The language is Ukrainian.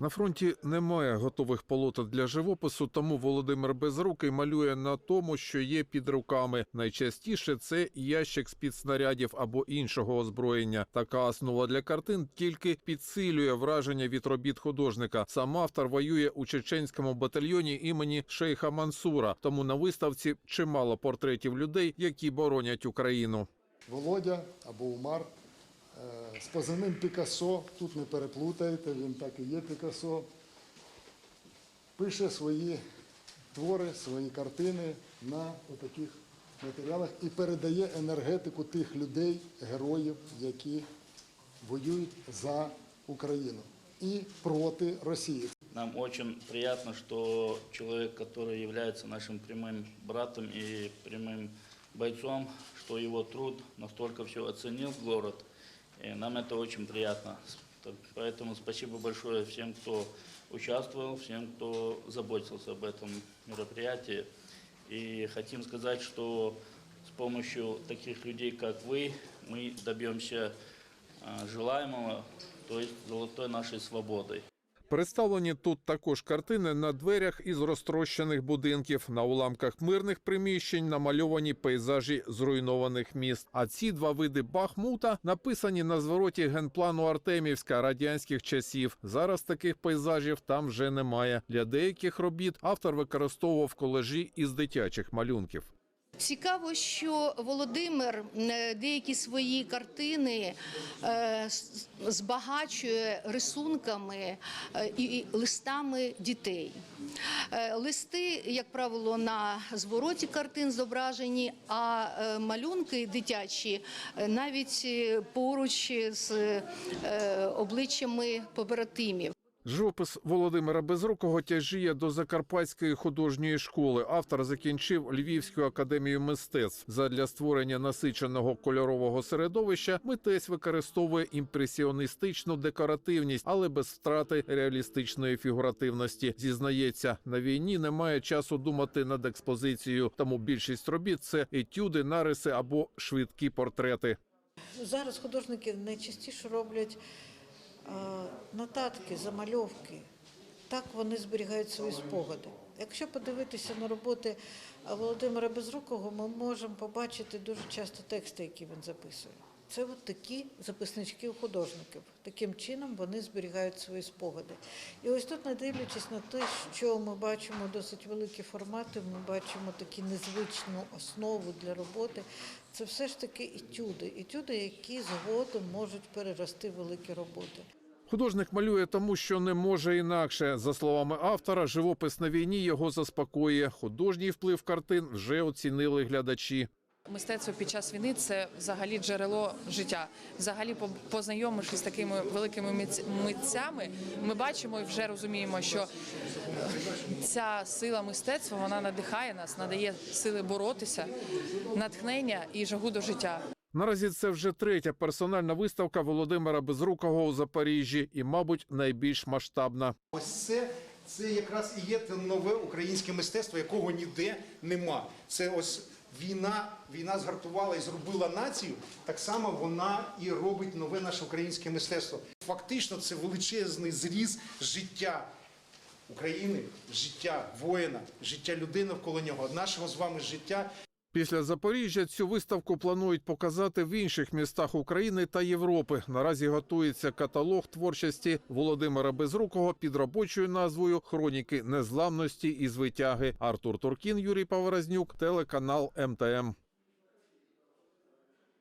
На фронті немає готових полотен для живопису, тому Володимир Безрукий малює на тому, що є під руками. Найчастіше це ящик з-під снарядів або іншого озброєння. Така основа для картин тільки підсилює враження від робіт художника. Сам автор воює у чеченському батальйоні імені Шейха Мансура. Тому на виставці чимало портретів людей, які боронять Україну. Володя або Умар з позивним Пікассо, тут не переплутаєте, він так і є Пікассо, пише свої твори, свої картини на таких матеріалах і передає енергетику тих людей, героїв, які воюють за Україну і проти Росії. Нам очень приятно, что человек, который является нашим прямым братом и прямым бойцом, что его труд настолько все оценил город. И нам это очень приятно. Поэтому спасибо большое всем, кто участвовал, всем, кто заботился об этом мероприятии. И хотим сказать, что с помощью таких людей, как вы, мы добьемся а, желаемого, то есть золотой нашей свободы. Представлені тут також картини на дверях із розтрощених будинків, на уламках мирних приміщень намальовані пейзажі зруйнованих міст. А ці два види Бахмута написані на звороті генплану Артемівська радянських часів. Зараз таких пейзажів там вже немає. Для деяких робіт автор використовував колежі із дитячих малюнків. Цікаво, що Володимир е, деякі свої картини е, збагачує рисунками е, і листами дітей. Листи, як правило, на звороті картин зображені, а малюнки дитячі навіть поруч з обличчями побратимів. Живопис Володимира Безрукого тяжіє до Закарпатської художньої школи. Автор закінчив Львівську академію мистецтв. Задля створення насиченого кольорового середовища митець використовує імпресіоністичну декоративність, але без втрати реалістичної фігуративності. Зізнається, на війні немає часу думати над експозицією, тому більшість робіт це етюди, нариси або швидкі портрети. Зараз художники найчастіше роблять нотатки, замальовки. Так вони зберігають свої спогади. Якщо подивитися на роботи Володимира Безрукого, ми можемо побачити дуже часто тексти, які він записує. Це от такі записнички у художників. Таким чином вони зберігають свої спогади. І ось тут, не дивлячись на те, що ми бачимо досить великі формати, ми бачимо таку незвичну основу для роботи. Це все ж таки етюди, етюди, які згодом можуть перерости великі роботи. Художник малює тому, що не може інакше. За словами автора, живопис на війні його заспокоює. Художній вплив картин вже оцінили глядачі. Мистецтво під час війни це взагалі джерело життя. Взагалі, по- познайомившись з такими великими митцями, ми бачимо і вже розуміємо, що ця сила мистецтва вона надихає нас, надає сили боротися, натхнення і жагу до життя. Наразі це вже третя персональна виставка Володимира Безрукого у Запоріжжі і, мабуть, найбільш масштабна. Ось це, це якраз і є те нове українське мистецтво, якого ніде нема. Це ось війна, війна згартувала і зробила націю. Так само вона і робить нове наше українське мистецтво. Фактично, це величезний зріз життя України, життя воїна, життя людини навколо нього, нашого з вами життя. Після Запоріжжя цю виставку планують показати в інших містах України та Європи. Наразі готується каталог творчості Володимира Безрукого під робочою назвою Хроніки незламності і звитяги. Артур Туркін, Юрій Павразнюк, телеканал МТМ.